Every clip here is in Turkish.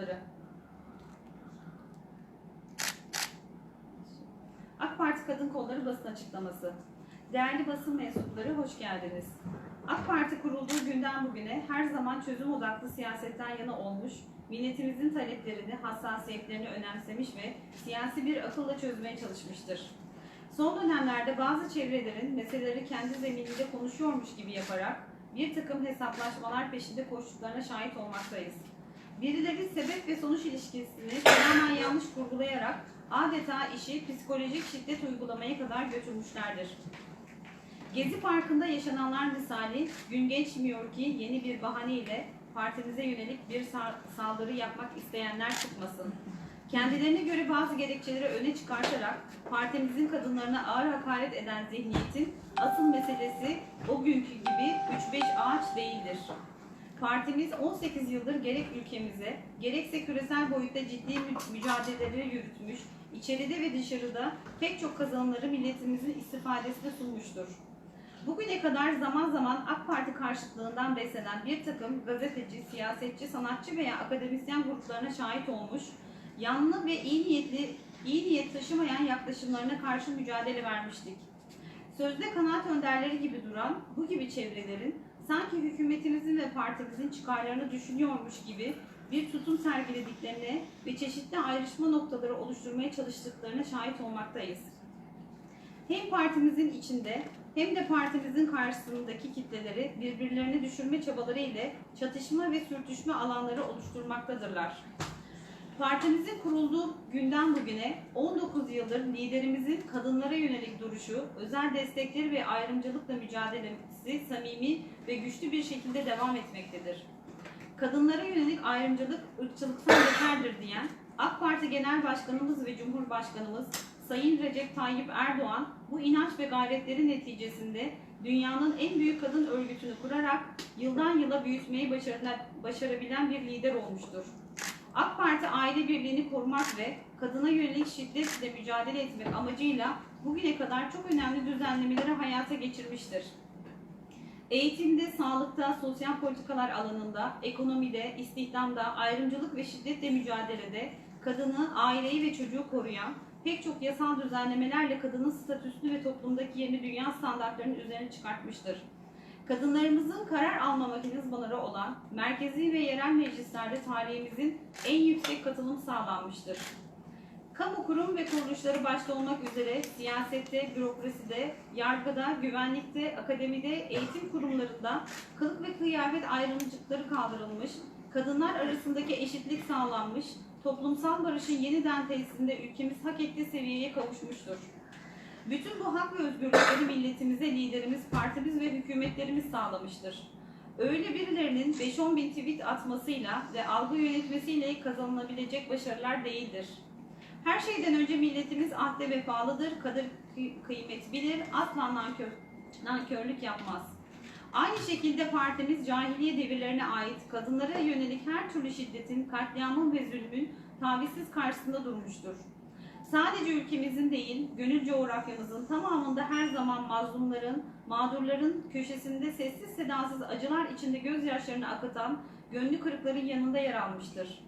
mensupları. AK Parti Kadın Kolları basın açıklaması. Değerli basın mensupları hoş geldiniz. AK Parti kurulduğu günden bugüne her zaman çözüm odaklı siyasetten yana olmuş, milletimizin taleplerini, hassasiyetlerini önemsemiş ve siyasi bir akılla çözmeye çalışmıştır. Son dönemlerde bazı çevrelerin meseleleri kendi zemininde konuşuyormuş gibi yaparak bir takım hesaplaşmalar peşinde koştuklarına şahit olmaktayız. Birileri sebep ve sonuç ilişkisini tamamen yanlış kurgulayarak adeta işi psikolojik şiddet uygulamaya kadar götürmüşlerdir. Gezi Parkı'nda yaşananlar misali gün geçmiyor ki yeni bir bahaneyle partimize yönelik bir sa- saldırı yapmak isteyenler çıkmasın. Kendilerine göre bazı gerekçeleri öne çıkartarak partimizin kadınlarına ağır hakaret eden zihniyetin asıl meselesi o günkü gibi 3-5 ağaç değildir. Partimiz 18 yıldır gerek ülkemize gerekse küresel boyutta ciddi mü- mücadeleleri yürütmüş, içeride ve dışarıda pek çok kazanımları milletimizin istifadesine sunmuştur. Bugüne kadar zaman zaman AK Parti karşıtlığından beslenen bir takım gazeteci, siyasetçi, sanatçı veya akademisyen gruplarına şahit olmuş, yanlı ve iyi niyetli, iyi niyet taşımayan yaklaşımlarına karşı mücadele vermiştik. Sözde kanaat önderleri gibi duran bu gibi çevrelerin sanki hükümetimizin ve partimizin çıkarlarını düşünüyormuş gibi bir tutum sergilediklerine ve çeşitli ayrışma noktaları oluşturmaya çalıştıklarına şahit olmaktayız. Hem partimizin içinde hem de partimizin karşısındaki kitleleri birbirlerini düşürme çabaları ile çatışma ve sürtüşme alanları oluşturmaktadırlar. Partimizin kurulduğu günden bugüne 19 yıldır liderimizin kadınlara yönelik duruşu, özel destekleri ve ayrımcılıkla mücadelesi samimi ve güçlü bir şekilde devam etmektedir. Kadınlara yönelik ayrımcılık ırkçılıktan beterdir diyen AK Parti Genel Başkanımız ve Cumhurbaşkanımız Sayın Recep Tayyip Erdoğan bu inanç ve gayretleri neticesinde dünyanın en büyük kadın örgütünü kurarak yıldan yıla büyütmeyi başarabilen bir lider olmuştur. AK Parti aile birliğini korumak ve kadına yönelik şiddetle mücadele etmek amacıyla bugüne kadar çok önemli düzenlemeleri hayata geçirmiştir. Eğitimde, sağlıkta, sosyal politikalar alanında, ekonomide, istihdamda, ayrımcılık ve şiddetle mücadelede kadını, aileyi ve çocuğu koruyan pek çok yasal düzenlemelerle kadının statüsünü ve toplumdaki yerini dünya standartlarının üzerine çıkartmıştır. Kadınlarımızın karar alma mekanizmaları olan merkezi ve yerel meclislerde tarihimizin en yüksek katılım sağlanmıştır. Kamu kurum ve kuruluşları başta olmak üzere siyasette, bürokraside, yargıda, güvenlikte, akademide, eğitim kurumlarında kılık ve kıyafet ayrımcılıkları kaldırılmış, kadınlar arasındaki eşitlik sağlanmış, toplumsal barışın yeniden tesisinde ülkemiz hak ettiği seviyeye kavuşmuştur. Bütün bu hak ve özgürlükleri milletimize liderimiz, partimiz ve hükümetlerimiz sağlamıştır. Öyle birilerinin 5-10 bin tweet atmasıyla ve algı yönetmesiyle kazanılabilecek başarılar değildir. Her şeyden önce milletimiz ahde vefalıdır, kadir kıy- kıymet bilir, asla nankör, nankörlük yapmaz. Aynı şekilde partimiz cahiliye devirlerine ait kadınlara yönelik her türlü şiddetin, katliamın ve zulmün tavizsiz karşısında durmuştur. Sadece ülkemizin değil, gönül coğrafyamızın tamamında her zaman mazlumların, mağdurların köşesinde sessiz sedasız acılar içinde gözyaşlarını akıtan, gönlü kırıkların yanında yer almıştır.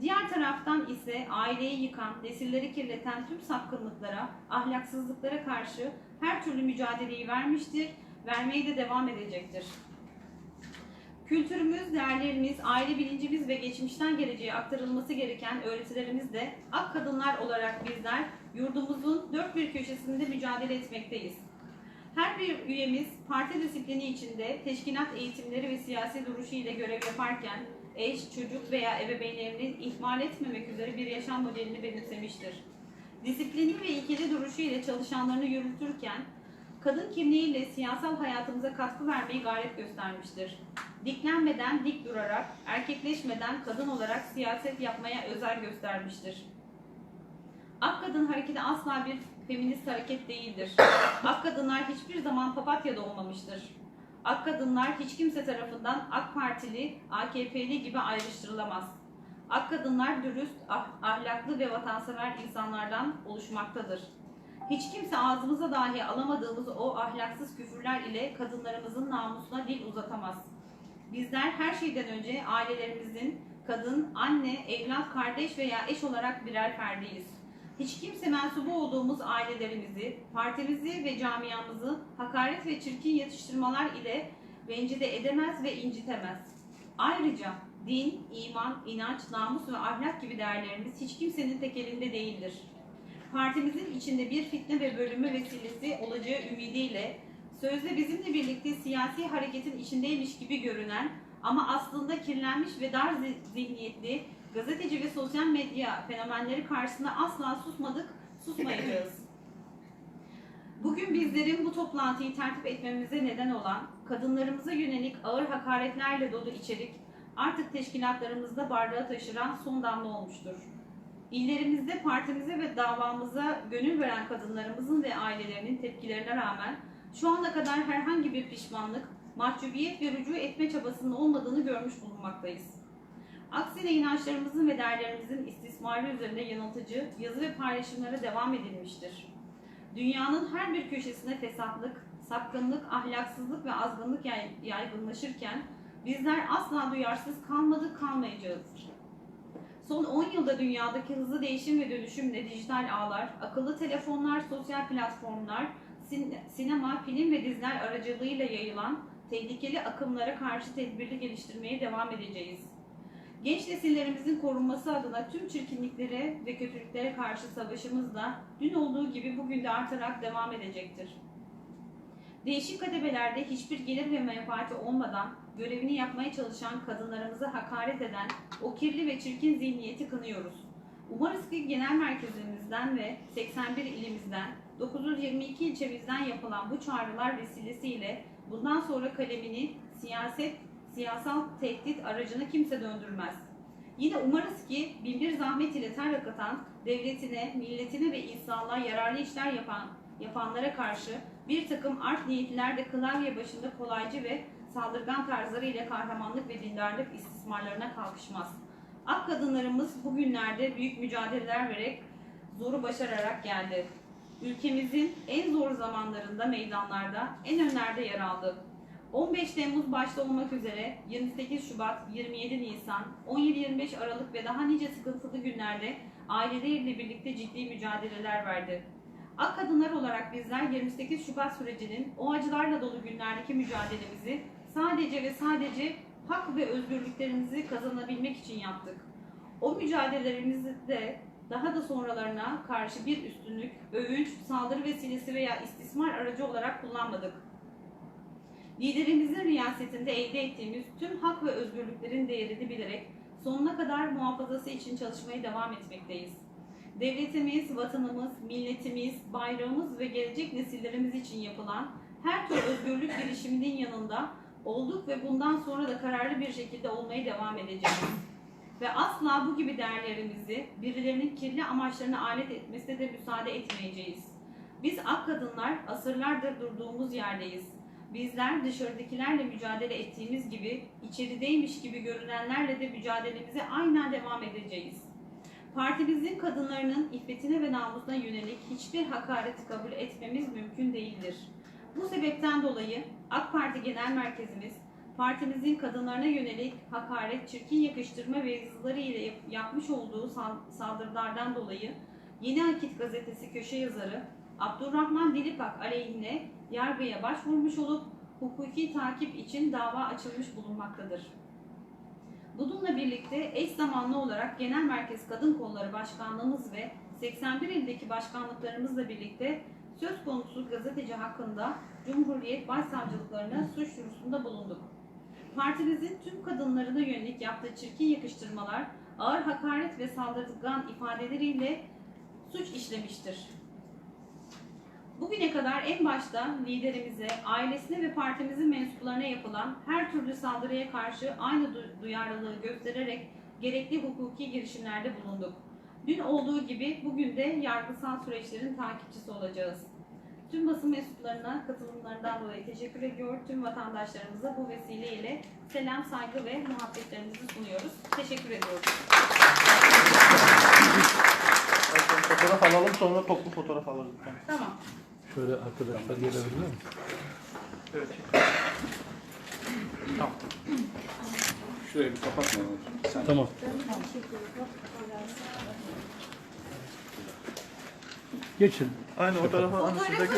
Diğer taraftan ise aileyi yıkan, nesilleri kirleten tüm sapkınlıklara, ahlaksızlıklara karşı her türlü mücadeleyi vermiştir, vermeye de devam edecektir. Kültürümüz, değerlerimiz, aile bilincimiz ve geçmişten geleceğe aktarılması gereken öğretilerimiz de ak kadınlar olarak bizler yurdumuzun dört bir köşesinde mücadele etmekteyiz. Her bir üyemiz parti disiplini içinde teşkilat eğitimleri ve siyasi duruşu ile görev yaparken eş, çocuk veya ebeveynlerini ihmal etmemek üzere bir yaşam modelini benimsemiştir. Disiplini ve ikili duruşu ile çalışanlarını yürütürken kadın kimliğiyle siyasal hayatımıza katkı vermeyi gayret göstermiştir. Diklenmeden dik durarak, erkekleşmeden kadın olarak siyaset yapmaya özen göstermiştir. Ak Kadın Hareketi asla bir feminist hareket değildir. Ak kadınlar hiçbir zaman papatyada olmamıştır. Ak kadınlar hiç kimse tarafından AK Partili, AKP'li gibi ayrıştırılamaz. Ak kadınlar dürüst, ah- ahlaklı ve vatansever insanlardan oluşmaktadır. Hiç kimse ağzımıza dahi alamadığımız o ahlaksız küfürler ile kadınlarımızın namusuna dil uzatamaz. Bizler her şeyden önce ailelerimizin kadın, anne, evlat, kardeş veya eş olarak birer ferdiyiz. Hiç kimse mensubu olduğumuz ailelerimizi, partimizi ve camiamızı hakaret ve çirkin yatıştırmalar ile rencide edemez ve incitemez. Ayrıca din, iman, inanç, namus ve ahlak gibi değerlerimiz hiç kimsenin tek elinde değildir. Partimizin içinde bir fitne ve bölünme vesilesi olacağı ümidiyle sözde bizimle birlikte siyasi hareketin içindeymiş gibi görünen ama aslında kirlenmiş ve dar zi- zihniyetli gazeteci ve sosyal medya fenomenleri karşısında asla susmadık, susmayacağız. Bugün bizlerin bu toplantıyı tertip etmemize neden olan kadınlarımıza yönelik ağır hakaretlerle dolu içerik artık teşkilatlarımızda bardağı taşıran son damla olmuştur. İllerimizde partimize ve davamıza gönül veren kadınlarımızın ve ailelerinin tepkilerine rağmen şu ana kadar herhangi bir pişmanlık, mahcubiyet ve rücu etme çabasının olmadığını görmüş bulunmaktayız. Aksine inançlarımızın ve değerlerimizin istismarı üzerinde yanıltıcı yazı ve paylaşımlara devam edilmiştir. Dünyanın her bir köşesine fesatlık, sapkınlık, ahlaksızlık ve azgınlık yay- yaygınlaşırken bizler asla duyarsız kalmadık kalmayacağız. Son 10 yılda dünyadaki hızlı değişim ve dönüşümle dijital ağlar, akıllı telefonlar, sosyal platformlar, sin- sinema, film ve diziler aracılığıyla yayılan tehlikeli akımlara karşı tedbirli geliştirmeye devam edeceğiz. Genç nesillerimizin korunması adına tüm çirkinliklere ve kötülüklere karşı savaşımız da dün olduğu gibi bugün de artarak devam edecektir. Değişik kadebelerde hiçbir gelir ve menfaati olmadan görevini yapmaya çalışan kadınlarımıza hakaret eden o kirli ve çirkin zihniyeti kınıyoruz. Umarız ki genel merkezimizden ve 81 ilimizden 922 ilçemizden yapılan bu çağrılar vesilesiyle bundan sonra kalemini siyaset, siyasal tehdit aracına kimse döndürmez. Yine umarız ki binbir zahmet ile ter akıtan, devletine, milletine ve insanlığa yararlı işler yapan, yapanlara karşı bir takım art niyetliler de klavye başında kolaycı ve saldırgan tarzları ile kahramanlık ve dindarlık istismarlarına kalkışmaz. Ak kadınlarımız bugünlerde büyük mücadeleler vererek zoru başararak geldi. Ülkemizin en zor zamanlarında meydanlarda en önlerde yer aldı. 15 Temmuz başta olmak üzere 28 Şubat, 27 Nisan, 17-25 Aralık ve daha nice sıkıntılı günlerde aileleriyle birlikte ciddi mücadeleler verdi. Ak kadınlar olarak bizler 28 Şubat sürecinin o acılarla dolu günlerdeki mücadelemizi sadece ve sadece hak ve özgürlüklerimizi kazanabilmek için yaptık. O mücadelelerimizi de daha da sonralarına karşı bir üstünlük, övünç, saldırı vesilesi veya istismar aracı olarak kullanmadık. Liderimizin riyasetinde elde ettiğimiz tüm hak ve özgürlüklerin değerini bilerek sonuna kadar muhafazası için çalışmaya devam etmekteyiz. Devletimiz, vatanımız, milletimiz, bayrağımız ve gelecek nesillerimiz için yapılan her tür özgürlük girişiminin yanında olduk ve bundan sonra da kararlı bir şekilde olmaya devam edeceğiz. Ve asla bu gibi değerlerimizi birilerinin kirli amaçlarına alet etmesine de müsaade etmeyeceğiz. Biz ak kadınlar asırlardır durduğumuz yerdeyiz. Bizler dışarıdakilerle mücadele ettiğimiz gibi içerideymiş gibi görünenlerle de mücadelemize aynen devam edeceğiz. Partimizin kadınlarının iffetine ve namusuna yönelik hiçbir hakareti kabul etmemiz mümkün değildir. Bu sebepten dolayı AK Parti Genel Merkezimiz partimizin kadınlarına yönelik hakaret, çirkin yakıştırma ve yazıları ile yap- yapmış olduğu sal- saldırılardan dolayı Yeni Akit gazetesi köşe yazarı Abdurrahman Dilipak aleyhine yargıya başvurmuş olup hukuki takip için dava açılmış bulunmaktadır. Bununla birlikte eş zamanlı olarak Genel Merkez Kadın Kolları Başkanlığımız ve 81 ildeki başkanlıklarımızla birlikte söz konusu gazeteci hakkında Cumhuriyet Başsavcılıklarına suç duyurusunda bulunduk. Partimizin tüm kadınlarına yönelik yaptığı çirkin yakıştırmalar, ağır hakaret ve saldırgan ifadeleriyle suç işlemiştir. Bugüne kadar en başta liderimize, ailesine ve partimizin mensuplarına yapılan her türlü saldırıya karşı aynı du- duyarlılığı göstererek gerekli hukuki girişimlerde bulunduk. Dün olduğu gibi bugün de yargısal süreçlerin takipçisi olacağız. Tüm basın mensuplarına katılımlarından dolayı teşekkür ediyor. Tüm vatandaşlarımıza bu vesileyle selam, saygı ve muhabbetlerimizi sunuyoruz. Teşekkür ediyoruz. Fotoğraf alalım sonra toplu fotoğraf alırız. Tamam. Şöyle arkadaşlar gelebilir mi? Evet. Tamam. Şurayı bir kapatma. Sen Tamam. Geçin. Aynı o tarafa şurada Fotoğrafı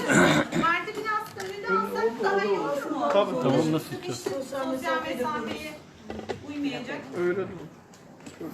geç. Merdi binası önünde alsak daha iyi olur mu? Tabii tabii. Tamam nasıl istiyorsun? Sosyal mesafeye uymayacak. Öyle dur.